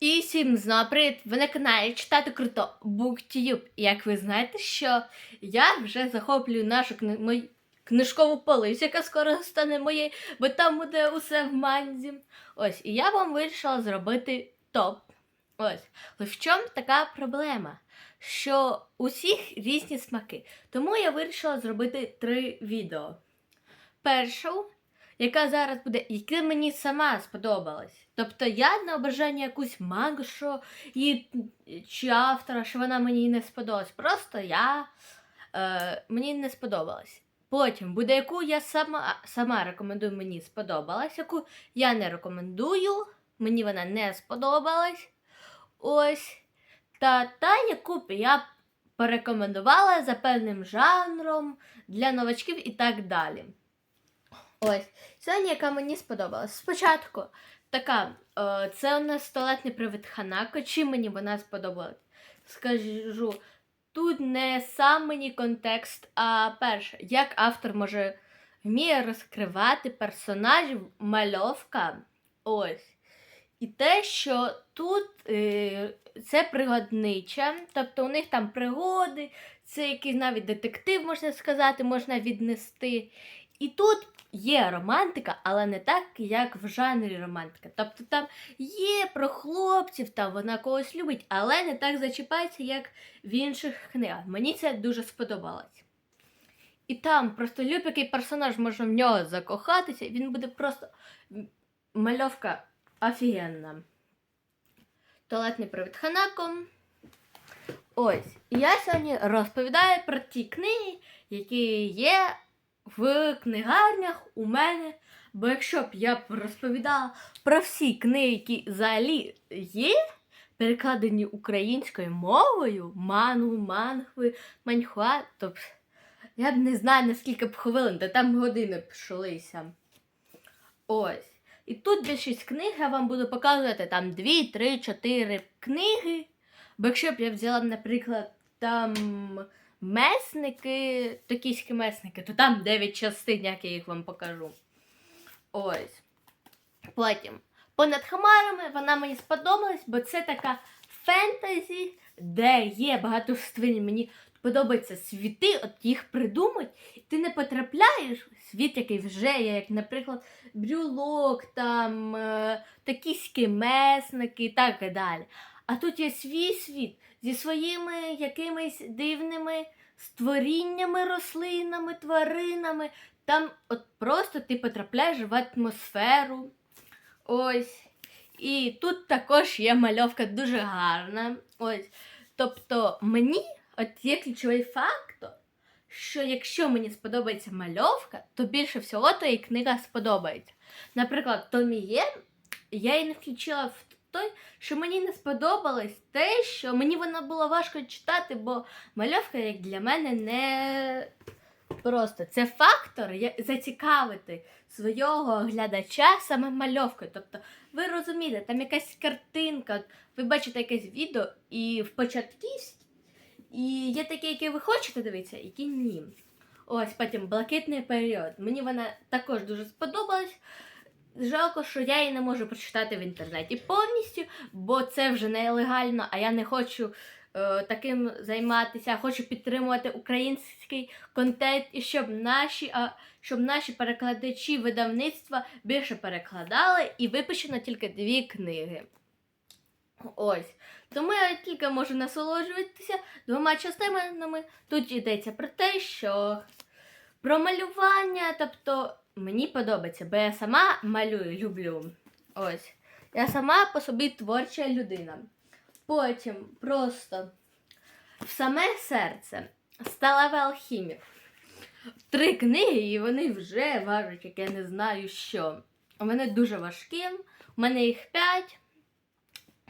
І всім знову привіт! Ви на каналі читати круто BookTube. Як ви знаєте, що я вже захоплюю нашу кни... книжкову полицю, яка скоро стане моєю, бо там буде усе в манзі. Ось, і я вам вирішила зробити топ. Ось. Але в чому така проблема? Що у всіх різні смаки. Тому я вирішила зробити три відео. Першу яка зараз буде, яка мені сама сподобалась. Тобто я на бажання якусь мангу, що і, чи автора, що вона мені не сподобалась. Просто я е, мені не сподобалась. Потім буде, яку я сама сама рекомендую, мені сподобалась, яку я не рекомендую, мені вона не сподобалась. Ось. Та та, яку б я порекомендувала за певним жанром для новачків і так далі. Ось, сьогодні, яка мені сподобалась. Спочатку така, е, це у нас туалетний привид Ханако. Чим мені вона сподобалась? Скажу, тут не сам мені контекст, а перше, як автор може вміє розкривати персонажів, мальовка. Ось. І те, що тут е, це пригоднича, тобто у них там пригоди, це якийсь навіть детектив, можна сказати, можна віднести. І тут є романтика, але не так, як в жанрі романтика. Тобто там є про хлопців, там вона когось любить, але не так зачіпається, як в інших книгах. Мені це дуже сподобалось. І там просто любий персонаж може в нього закохатися, він буде просто мальовка офігенна. Туалетний привід Ханако. Ось. І я сьогодні розповідаю про ті книги, які є в книгарнях у мене. Бо якщо б я б розповідала про всі книги, які взагалі є, перекладені українською мовою, мангу, мангви, маньхуа, то б я б не знаю, наскільки б хвилин, та там години пішолися. Ось. І тут більшість книг я вам буду показувати там 2, 3, 4 книги. Бо якщо б я взяла, наприклад, там месники, токійські месники, то там 9 частин, як я їх вам покажу. Ось. Потім. Понад хмарами вона мені сподобалась, бо це така фентезі, де є багато свинь. Мені подобаються світи, от їх придумать, і ти не потрапляєш в світ, який вже є, як, наприклад, брюлок, там, е, токійські месники і так далі. А тут є свій світ зі своїми якимись дивними створіннями, рослинами, тваринами. Там от просто ти потрапляєш в атмосферу. Ось. І тут також є мальовка дуже гарна. Ось. Тобто мені от є ключовий фактор, що якщо мені сподобається мальовка, то більше всього то і книга сподобається. Наприклад, Томі є, я її не включила в той, що мені не сподобалось те, що мені вона було важко читати, бо мальовка, як для мене, не просто це фактор зацікавити свого глядача саме мальовкою. Тобто, ви розумієте, там якась картинка, ви бачите якесь відео і в початківській, і є такі, які ви хочете дивитися, які ні. Ось потім блакитний період. Мені вона також дуже сподобалась. Жалко, що я її не можу прочитати в інтернеті повністю, бо це вже нелегально, а я не хочу е, таким займатися. Хочу підтримувати український контент і щоб наші а, щоб наші перекладачі видавництва більше перекладали і випущено тільки дві книги. Ось. Тому я тільки можу насолоджуватися двома частинами. Тут йдеться про те, що про малювання, тобто. Мені подобається, бо я сама малюю, люблю. Ось. Я сама по собі творча людина. Потім просто в саме серце сталевий алхімік. Три книги, і вони вже важать, як я не знаю що. Вони дуже важкі. У мене їх п'ять.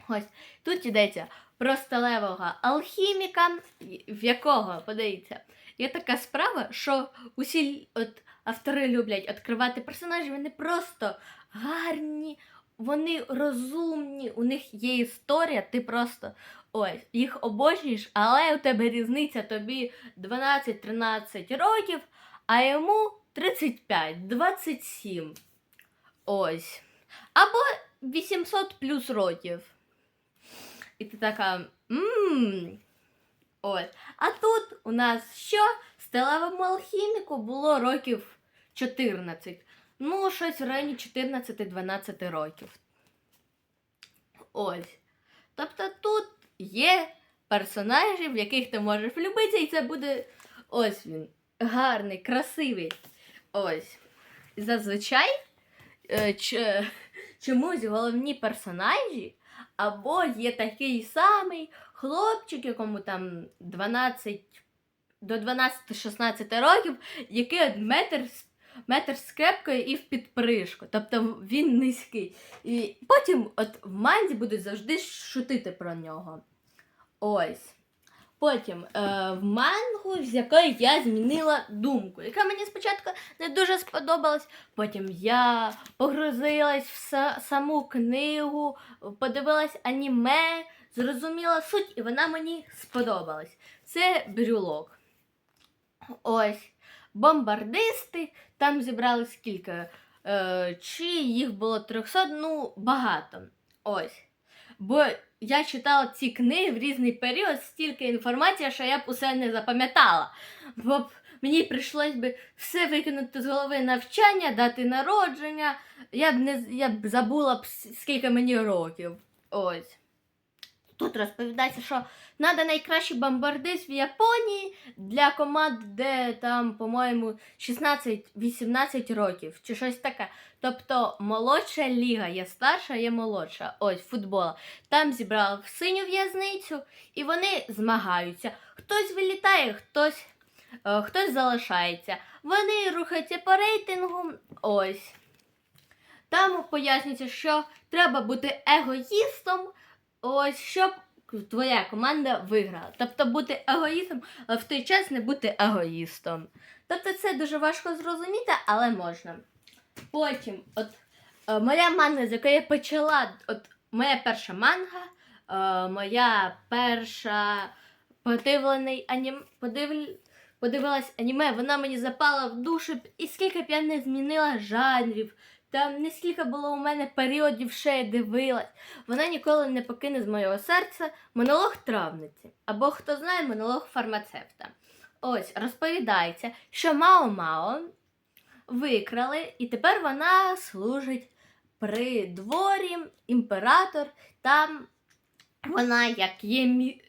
Ось. Тут йдеться про сталевого алхіміка, в якого, подивіться, є така справа, що усі от автори люблять відкривати персонажів, вони просто гарні, вони розумні, у них є історія, ти просто ось їх обожнюєш, але у тебе різниця тобі 12-13 років, а йому 35-27. Ось. Або 800 плюс років. І ти така. Ммм. Ось. А тут у нас що? Сталевому алхіміку було років 14. Ну, щось в районі 14-12 років. Ось. Тобто тут є персонажі, в яких ти можеш влюбитися, і це буде ось він. Гарний, красивий. Ось. Зазвичай е, чомусь головні персонажі або є такий самий хлопчик, якому там 12 до 12-16 років, який метр, метр з кепкою і в підпришку. Тобто він низький. І потім от в манзі будуть завжди шутити про нього. Ось. Потім е, в мангу, з якої я змінила думку, яка мені спочатку не дуже сподобалась. Потім я погрузилась в са- саму книгу, подивилась аніме, зрозуміла суть, і вона мені сподобалась. Це брюлок. Ось. Бомбардисти, там зібрали скільки? Е, чи їх було 300? Ну, багато. Ось. Бо я читала ці книги в різний період, стільки інформації, що я б усе не запам'ятала. Бо б мені прийшлось би все викинути з голови навчання, дати народження. Я б не я б забула б скільки мені років. Ось. Тут розповідається, що треба найкращий бомбардист в Японії для команд, де там, по-моєму, 16-18 років чи щось таке. Тобто молодша ліга, є старша, є молодша. Ось футбола. Там зібрали в синю в'язницю, і вони змагаються. Хтось вилітає, хтось, е, хтось залишається. Вони рухаються по рейтингу. Ось. Там пояснюється, що треба бути егоїстом, ось щоб твоя команда виграла. Тобто бути егоїстом, а в той час не бути егоїстом. Тобто це дуже важко зрозуміти, але можна. Потім, от е, моя манга, з якої я почала, от моя перша манга, е, моя перша подивлений анім... подив... подивилась аніме, вона мені запала в душу, і скільки б я не змінила жанрів, там не скільки було у мене періодів, що я дивилась, вона ніколи не покине з моєго серця монолог травниці, або хто знає монолог фармацевта. Ось розповідається, що Мао Мао викрали, і тепер вона служить при дворі, імператор. Там вона як є, мі-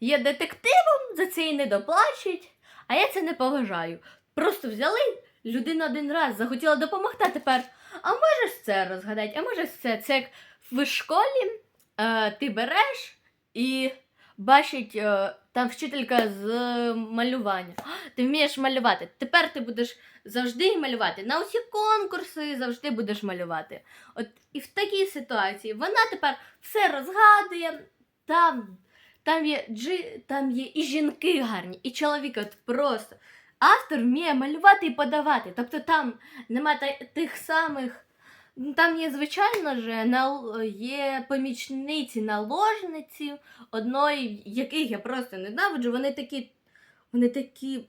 є детективом, за це їй не доплачуть, а я це не поважаю. Просто взяли людину один раз, захотіла допомогти, а тепер, а можеш це розгадати, а можеш це. Це як в школі е, ти береш і бачить е, там вчителька з малювання. Ти вмієш малювати. Тепер ти будеш завжди малювати. На усі конкурси завжди будеш малювати. От і в такій ситуації вона тепер все розгадує. Там, там, є, джи, там є і жінки гарні, і чоловіки. От просто. Автор вміє малювати і подавати. Тобто там нема тих самих. ну, Там є, звичайно ж, є помічниці наложниці, одної, яких я просто ненавиджу. Вони такі, вони такі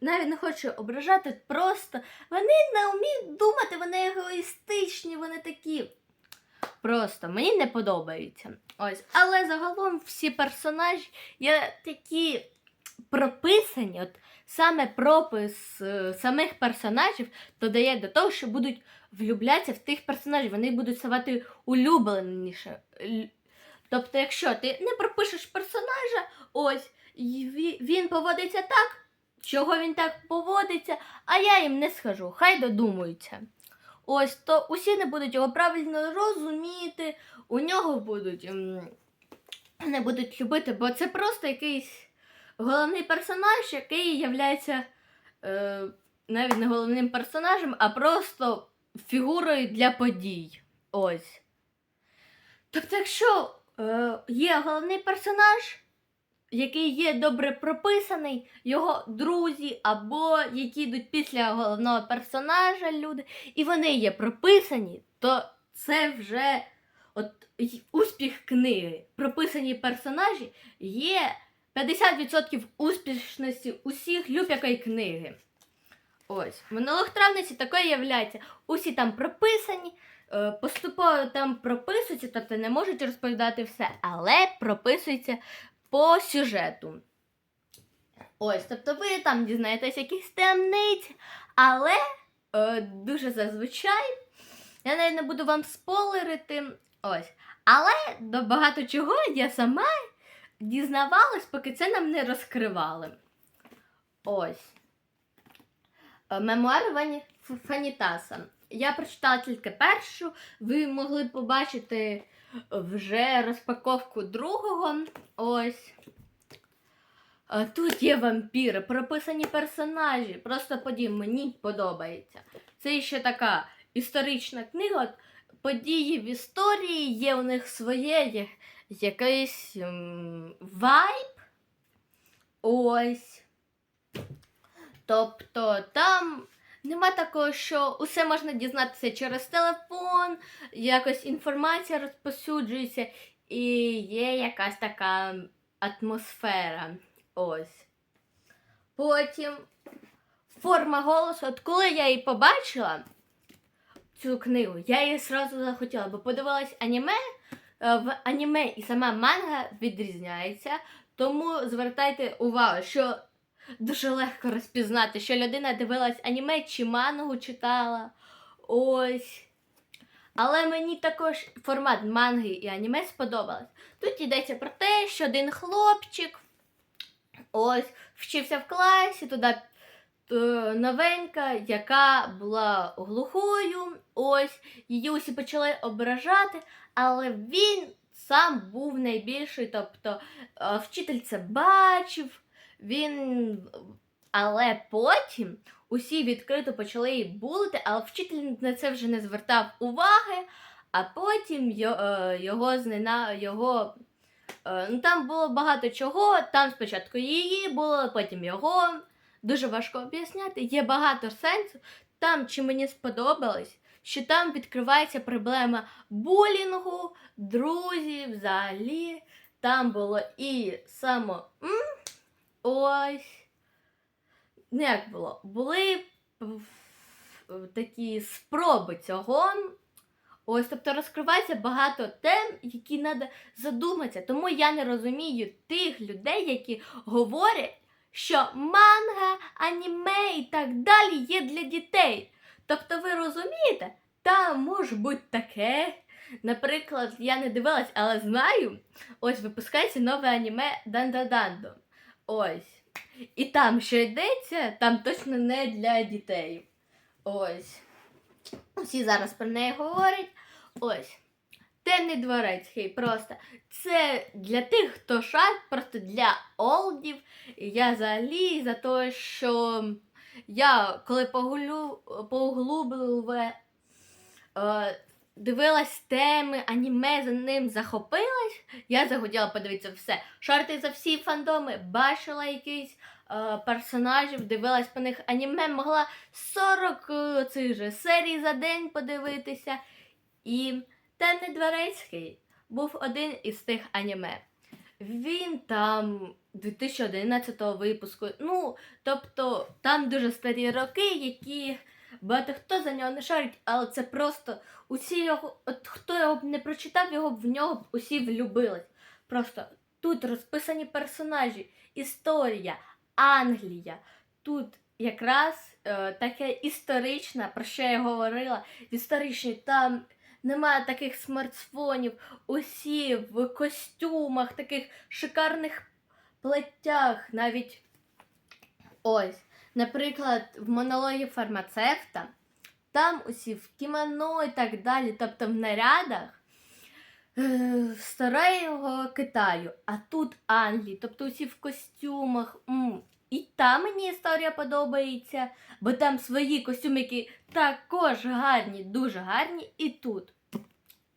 навіть не хочу ображати, просто вони не вміють думати, вони егоїстичні, вони такі. Просто мені не подобаються. Ось. Але загалом всі персонажі є такі прописані, от саме пропис е, самих персонажів додає до того, що будуть влюблятися в тих персонажів, вони будуть ставати улюбленіше. Тобто, якщо ти не пропишеш персонажа, ось він поводиться так, чого він так поводиться, а я їм не скажу, хай додумуються. Ось то усі не будуть його правильно розуміти, у нього будуть не будуть любити, бо це просто якийсь головний персонаж, який являється е, навіть не головним персонажем, а просто фігурою для подій. Ось. Тобто, якщо е, є головний персонаж, який є добре прописаний, його друзі, або які йдуть після головного персонажа люди, і вони є прописані, то це вже от, успіх книги. Прописані персонажі є 50% успішності усіх люб'якої книги. Ось, монолог травниці такої являється. Усі там прописані, е, поступово там прописується, тобто не можуть розповідати все, але прописується по сюжету. Ось, тобто ви там дізнаєтесь якісь таємниці, але е, дуже зазвичай. Я навіть не буду вам спойлерити. Ось. Але до багато чого я сама дізнавалась, поки це нам не розкривали. Ось. Е, Мемуари. Фанітаса. Я прочитала тільки першу. Ви могли побачити вже розпаковку другого. Ось. Е, Тут є вампіри, прописані персонажі. Просто подій мені подобається. Це ще така історична книга. Події в історії є у них своє якийсь ем, вайб. Ось. Тобто там нема такого, що усе можна дізнатися через телефон, якось інформація розпосюджується, і є якась така атмосфера. Ось. Потім форма голосу. От коли я її побачила, цю книгу, я її сразу захотіла, бо подивилась аніме. Е, В аніме і сама манга відрізняється, тому звертайте увагу, що дуже легко розпізнати, що людина дивилась аніме чи мангу читала. Ось. Але мені також формат манги і аніме сподобалось. Тут йдеться про те, що один хлопчик ось вчився в класі, туди новенька, яка була глухою. Ось її усі почали ображати, але він сам був найбільший. Тобто е, вчитель це бачив, він. Але потім усі відкрито почали її булити, але вчитель на це вже не звертав уваги, а потім е, його знена його. е, Ну, там було багато чого. Там спочатку її було, потім його. Дуже важко об'ясняти. Є багато сенсу. Там, чи мені сподобалось, що там відкривається проблема булінгу, друзів, взагалі. Там було і само. Ось. Ну, як було? Були такі спроби цього. Ось, тобто розкривається багато тем, які треба задуматися. Тому я не розумію тих людей, які говорять, що манга, аніме і так далі є для дітей. Тобто, ви розумієте, там може бути таке. Наприклад, я не дивилась, але знаю, ось випускається нове аніме Дандадандо. Ось. І там, що йдеться, там точно не для дітей. Ось. Усі зараз про неї говорять. Ось. Темний дворецький просто. Це для тих, хто шар, просто для олдів. Я взагалі за те, що я коли погулю, поглублюве, е, дивилась теми, аніме за ним захопилась, я захотіла подивитися все. Шарти за всі фандоми, бачила якісь е, персонажів, дивилась по них аніме, могла 40 е, цих же серій за день подивитися. І Темний Дворецький був один із тих аніме. Він там 2011 випуску. Ну, тобто, там дуже старі роки, які багато хто за нього не шарить, але це просто усі його, от хто його б не прочитав, його б в нього б усі влюбились. Просто тут розписані персонажі, історія, Англія. Тут якраз е, таке історичне, про що я говорила, історичний там. Немає таких смартфонів, усі в костюмах, таких шикарних платтях, навіть ось. Наприклад, в монологі фармацевта, там усі в кімоно і так далі, тобто в нарядах е, старого Китаю, а тут Англії, тобто усі в костюмах. М. І там мені історія подобається, бо там свої костюми, також гарні, дуже гарні, і тут.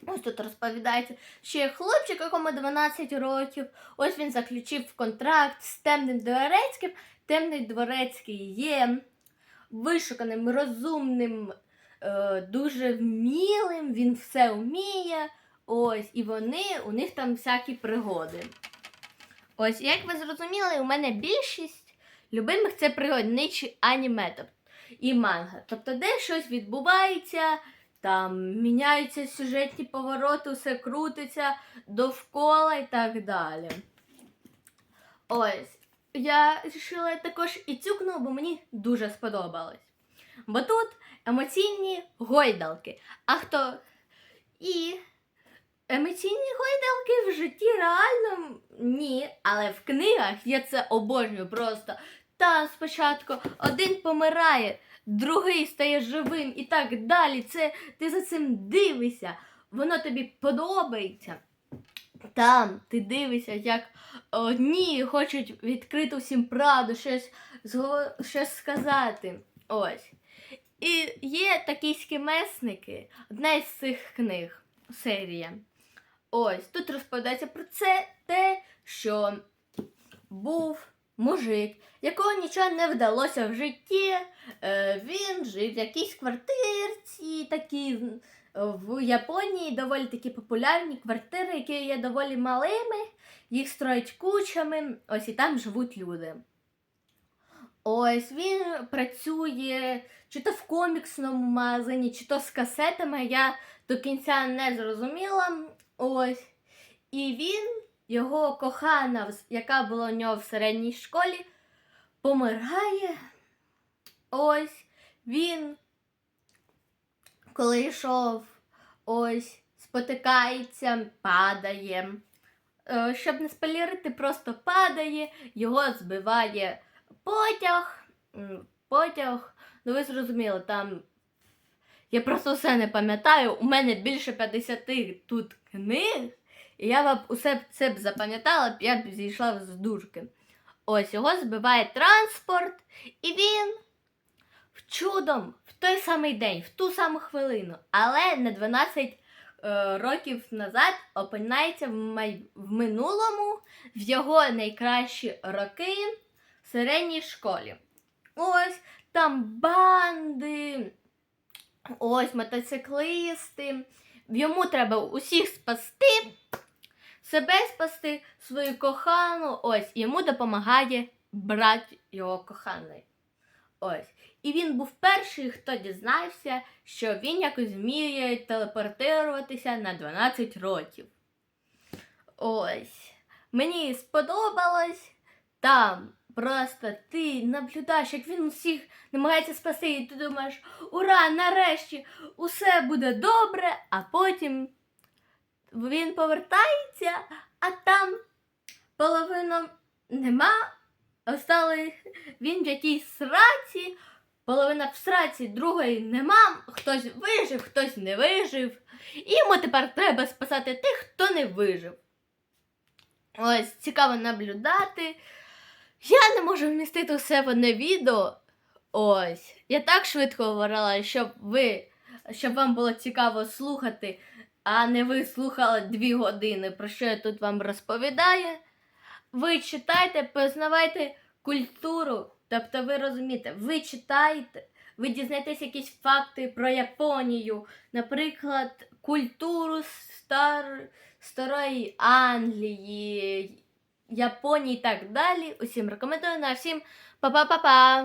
Ось тут розповідається, що є хлопчик, якому 12 років. Ось він заключив контракт з темним дворецьким. Темний дворецький є вишуканим, розумним, е, дуже вмілим, він все вміє. Ось, і вони, у них там всякі пригоди. Ось, як ви зрозуміли, у мене більшість любимих це пригодничі аніме і манга. Тобто, де щось відбувається, там міняються сюжетні повороти, все крутиться довкола і так далі. Ось. Я вирішила також і цюкну, бо мені дуже сподобалось. Бо тут емоційні гойдалки. А хто і емоційні гойдалки в житті реально ні, але в книгах я це обожнюю просто. Там спочатку один помирає, другий стає живим і так далі. Це ти за цим дивишся, воно тобі подобається. Там ти дивишся, як одні хочуть відкрити всім правду, щось, щось сказати. Ось. І є такі скімесники, одна із цих книг, серія. Ось, тут розповідається про це те, що був мужик, якого нічого не вдалося в житті. Е, він жив в якійсь квартирці, такі в Японії доволі такі популярні квартири, які є доволі малими, їх строять кучами, ось і там живуть люди. Ось він працює чи то в коміксному магазині, чи то з касетами. Я до кінця не зрозуміла. Ось. І він, його кохана, яка була у нього в середній школі, помирає. Ось він, коли йшов, ось, спотикається, падає. Е, Щоб не спалірити, просто падає, його збиває потяг. Потяг, ну ви зрозуміли, там. Я просто все не пам'ятаю. У мене більше 50 тут книг. І я б усе це б запам'ятала, я б зійшла з дужки. Ось його збиває транспорт, і він в чудом в той самий день, в ту саму хвилину, але на 12 е, років назад опиняється в, май... в минулому в його найкращі роки в середній школі. Ось там банди, ось мотоциклисти. Йому треба усіх спасти, себе спасти, свою кохану. Ось йому допомагає брат його коханої. Ось. І він був перший, хто дізнався, що він якось вміє телепортуватися на 12 років. Ось. Мені сподобалось там. Просто ти наблюдаєш, як він усіх намагається спасти, і ти думаєш, ура, нарешті усе буде добре, а потім він повертається, а там половину нема. Остали він в якійсь сраці, половина в сраці, другої нема. Хтось вижив, хтось не вижив. І йому тепер треба спасати тих, хто не вижив. Ось цікаво наблюдати. Я не можу вмістити все в одне відео. Ось. Я так швидко говорила, щоб ви, щоб вам було цікаво слухати, а не ви слухали дві години, про що я тут вам розповідаю. Ви читайте, познавайте культуру. Тобто ви розумієте, ви читаєте, ви дізнаєтесь якісь факти про Японію, наприклад, культуру стар... старої Англії, Японії і так далі. Усім рекомендую на всім па-па-па-па!